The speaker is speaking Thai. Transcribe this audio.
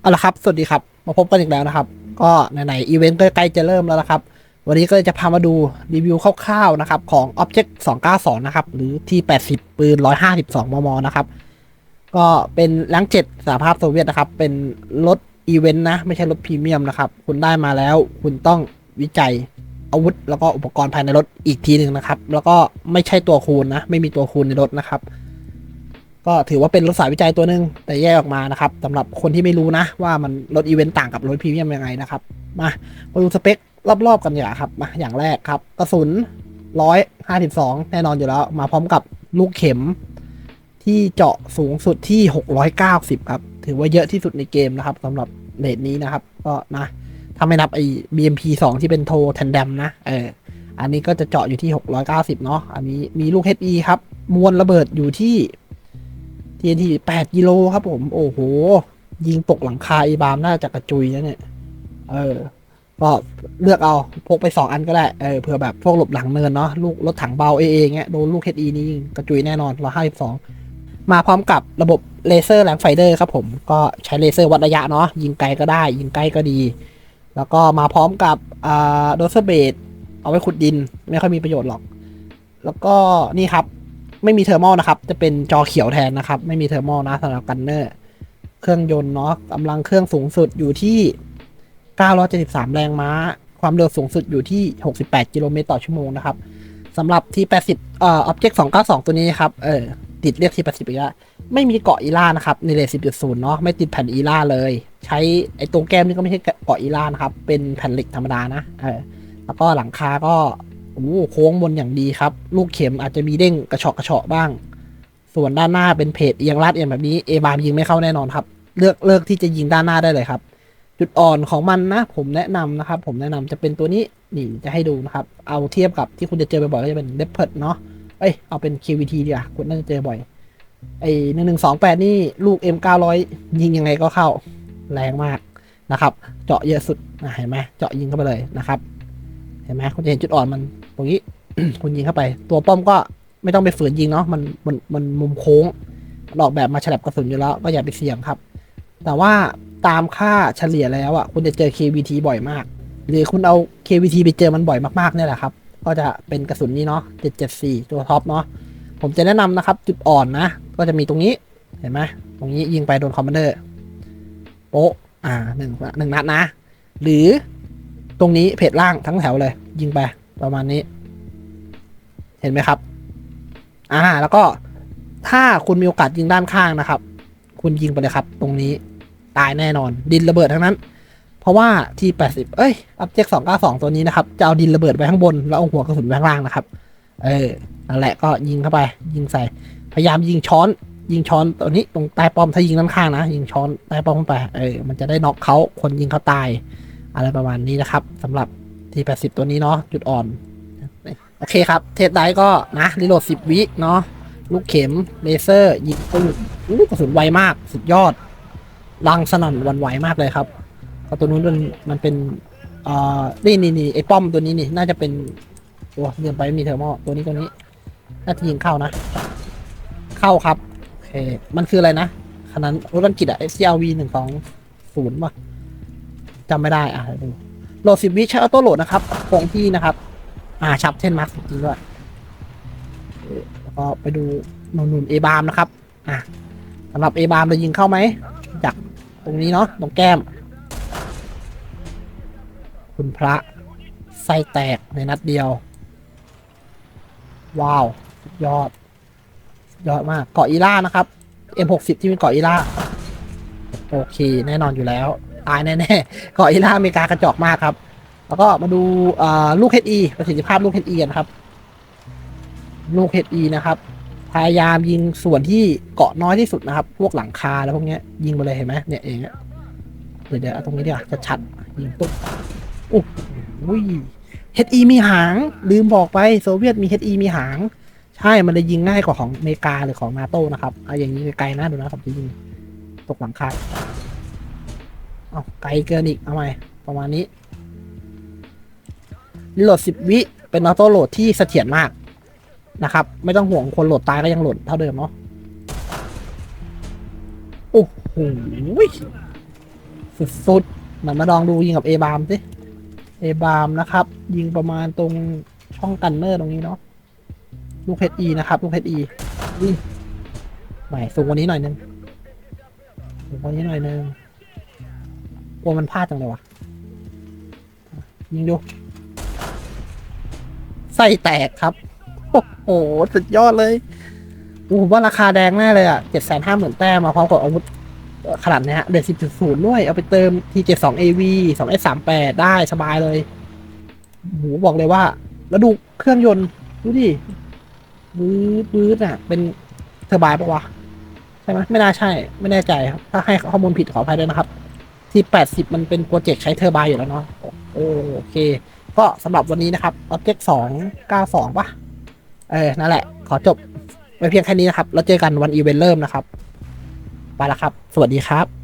เอาละครับ สวัสดีครับ มาพบกันอีกแล้วนะครับ ก็ไหนๆอีเวนต์ใกล้ๆจะเริ่มแล้วนะครับ วันนี้ก็จะพามาดูรีวิวคร่าวๆนะครับ ของ Object 292 นะครับ หรือ T80 ปืน 152 มม นะครับ ก็เป็นแรงเจ็ดสหภาพโซเวียตนะครับ เป็นรถอีเวนต์นะ ไม่ใช่รถพรีเมียมนะครับ คุณได้มาแล้ว คุณต้องวิจัยอาวุธ แล้วก็อุปกรณ์ภายในรถอีกทีหนึ่งนะครับ แล้วก็ไม่ใช่ตัวคูณนะ ไม่มีตัวคูณในรถนะครับ ก็ถือว่าเป็นรถสายวิจัยตัวหนึ่งแต่แยกออกมานะครับสำหรับคนที่ไม่รู้นะ ว่ามันรถอีเวนต์ต่างกับรถพรีเมียมยังไงนะครับมามาดูสเปครอบๆกันดีกว่าครับมาอย่างแรกครับกระสุนร้อยห้าสิบสองแน่นอนอยู่แล้ว มาพร้อมกับลูกเข็ม ที่เจาะสูงสุดที่หกร้อยเก้าสิบครับ ถือว่าเยอะที่สุดในเกมนะครับสำหรับเลทนี้นะครับ ก็นะถ้าไม่นับไอ้ BMP 2ที่เป็นโทแทนแดมนะเอออันนี้ก็จะเจาะอยู่ที่ 690 เนาะอันนี้มีลูก HE ครับ มวลระเบิดอยู่ที่ TNT 8กิโลครับผม โอ้โห ยิงตกหลังคาอีบามน่าจะกระจุยนะเนี่ย เออ ก็เลือกเอาพกไป 2 อันก็ได้ เออเผื่อแบบพวกหลบหลังเนินเนาะลูกรถถังเบาเอเองเงี้ยโดนลูก HE นี่ยิงกระจุยแน่นอน152มาพร้อมกับระบบเลเซอร์แลมไฟเดอร์ครับผมก็ใช้เลเซอร์วัดระยะเนาะยิงไกลก็ได้ ยิงใกล้ก็ดี แล้วก็มาพร้อมกับอ่าโดเซเบดเอาไว้ขุดดิน ไม่ค่อยมีประโยชน์หรอก แล้วก็นี่ครับ ไม่มีเทอร์โมนะครับ จะเป็นจอเขียวแทนนะครับ ไม่มีเทอร์โมนะสำหรับกันเนอร์ เครื่องยนต์เนาะกำลังเครื่องสูงสุดอยู่ที่ 973 แรงม้า ความเร็วสูงสุดอยู่ที่ 68 กิโลเมตรต่อชั่วโมงนะครับสำหรับที่ 80 เอ่อ Object 292 ตัวนี้ครับ เออ ติดเรียกที่ 80 อีกแล้ว ไม่มีเกาะอีล่านะครับ ในเลท10.0 เนาะ ไม่ติดแผ่นอีล่าเลย ใช้ไอ้ตรงแก้มนี่ก็ไม่ใช่เกาะอีล่านะครับ เป็นแผ่นเหล็กธรรมดานะ เออ แล้วก็หลังคาก็ อ้โค้งบนอย่างดีครับ ลูกเข็มอาจจะมีเด้งกระเฉาะกระเฉาะบ้าง ส่วนด้านหน้าเป็นเพจเอียงลาดเอียงแบบนี้เอบามยิงไม่เข้าแน่นอนครับ เลือกเลือกที่จะยิงด้านหน้าได้เลยครับ จุดอ่อนของมันนะ ผมแนะนำนะครับ ผมแนะนำจะเป็นตัวนี้นี่จะให้ดูนะครับ เอาเทียบกับที่คุณจะเจอบ่อยๆก็จะเป็นเลปเพิร์ดเนาะเอ้ยเอาเป็น KVT ดีกว่าคุณน่าจะเจอบ่อยไอ้หนึ่งหนึ่งสองแปดนี่ลูก M เก้าร้อยยิงยังไงก็เข้าแรงมากนะครับ เจาะเยอะสุดนะเห็นไหมเจาะยิงเข้าไปเลยนะครับ เห็นไหมคุณจะเห็นจุดอ่อนมัน รงนี้ คุณยิงเข้าไป ตัวป้อมก็ไม่ต้องไปฝืนยิงเนาะมันมันมันมุมโค้งออกแบบมาฉลับกระสุนอยู่แล้วก็อย่าไปเสี่ยงครับ แต่ว่าตามค่าเฉลี่ยแล้วอะคุณจะเจอ KVT บ่อยมาก หรือคุณเอา KVT ไปเจอมันบ่อยมากๆเนี่ยแหละครับ ก็จะเป็นกระสุนนี้เนาะ774 ตัวท็อปเนาะผมจะแนะนำนะครับ จุดอ่อนนะ ก็จะมีตรงนี้เห็นไหมตรงนี้ยิงไปโดนคอมมานเดอร์โป๊ะอ่าหนึ่งหนึ่งนัดนะ หรือตรงนี้เพจล่างทั้งแถวเลย ยิงไป ประมาณนี้ เห็นไหมครับ อ่า แล้วก็ถ้าคุณมีโอกาสยิงด้านข้างนะครับ คุณยิงไปเลยครับ ตรงนี้ตายแน่นอน ดินระเบิดทั้งนั้น เพราะว่าที่80เอ้ย Object 292ตัวนี้นะครับ จะเอาดินระเบิดไปข้างบน แล้วเอาหัวกระสุนไปข้างล่างนะครับ เออนั่นแหละก็ยิงเข้าไป ยิงใส่ พยายามยิงช้อน ยิงช้อนตัวนี้ตรงใต้ป้อมถ้ายิงด้านข้างนะ ยิงช้อนใต้ป้อมเข้าไป เออ มันจะได้น็อกเขาคนยิงเขาตาย อะไรประมาณนี้นะครับสำหรับ ที่80ตัวนี้เนาะจุดอ่อน โอเคครับ เทสได้ก็นะรีโหลด10วิเนาะลูกเข็มเลเซอร์ยิงปืนอู้กระสุนไวมากสุดยอดลังสนั่นวันไหวมากเลยครับตัวนู้นมันมันเป็นอ่านี่นี่นี่ไอ้ป้อมตัวนี้นี่น่าจะเป็นตัวเรียนไปมีเทอร์โมตัวนี้ตัวนี้ น่าจะยิงเข้านะ เข้าครับโอเคมันคืออะไรนะขนาดรถบันกิตอะ SCRV หนึ่งสองศูนย์ป่ะจำไม่ได้อะดู โหลดสิบวิใช้ออโต้โหลดนะครับคงที่นะครับ อ่าชับเช่นมาร์กจริงด้วยแล้วก็ไปดูหนุ่มเอบามนะครับ อะสำหรับเอบามเรายิงเข้าไหมจากตรงนี้เนาะตรงแก้ม คุณพระไส้แตกในนัดเดียว ว้าว ยอดสุดยอดมากเกาะอีล่านะครับ M60 ที่เป็นเกาะอีล่า โอเค แน่นอนอยู่แล้ว ตายแน่ๆเกาะอีล่าอเมริกากระจอกมากครับ แล้วก็มาดูลูก HE ประสิทธิภาพลูก HE กันะครับ ลูก HE นะครับ พยายามยิงส่วนที่เกาะน้อยที่สุดนะครับ พวกหลังคาแล้วพวกนี้ยิงไปเลยเห็นไหมเนี่ยเองเดี๋ยวเดี๋ยวเอาตรงนี้ดีกว่าจะชัดยิงตุ๊บโอ้โห HE มีหาง ลืมบอกไปโซเวียตมี HE มีหางใช่ มันเลยยิงง่ายกว่าของอเมริกาหรือของนาโต้นะครับเอาอย่างนี้ไกลๆนะดูนะผมจะยิงตกหลังคา เอาไกลเกินอีก เอาใหม่ประมาณนี้รีโหลดสิบวิ เป็นออโต้โหลดที่เสถียรมากนะครับ ไม่ต้องห่วงคนโหลดตายก็ยังโหลดเท่าเดิมเนาะโอ้โหสุดๆมันมาลองดูยิงกับเอบามสิเอบามนะครับ ยิงประมาณตรงช่องกันเนอร์ตรงนี้เนาะลูกเพชรอีนะครับ ลูกเพชรอีใหม่สูงกว่านี้หน่อยนึงสูงกว่านี้หน่อยนึง กลัวมันพลาดจังเลยวะยิงดู ไส้แตกครับ โอ้โห สุดยอดเลยโอ้โหว่าราคาแดงแน่เลยอะเจ็ดแสนห้าหมื่นแต้มมาพร้อมกับอาวุธขนาดเนี้ยเดือดสิบจุดศูนย์ด้วย เอาไปเติมทีเจ็ดสองเอวีสองเอสสามแปดได้สบายเลยโอ้โหบอกเลยว่า แล้วดูเครื่องยนต์ ดูดิบืดบืดอะ เป็นเทอร์บน์ปะวะ ใช่ไหมไม่น่าใช่ ไม่แน่ใจครับ ถ้าให้ข้อมูลผิดขออภัยด้วยนะครับ ที่แปดสิบมันเป็นโปรเจกต์ใช้เทอร์ไบอยู่แล้วเนาะโอเค ก็สำหรับวันนี้นะครับ Object 2 9 2ป่ะ เออ นั่นแหละ ขอจบไว้เพียงแค่นี้นะครับ แล้วเจอกันวันอีเวนต์เริ่มนะครับ ไปละครับ สวัสดีครับ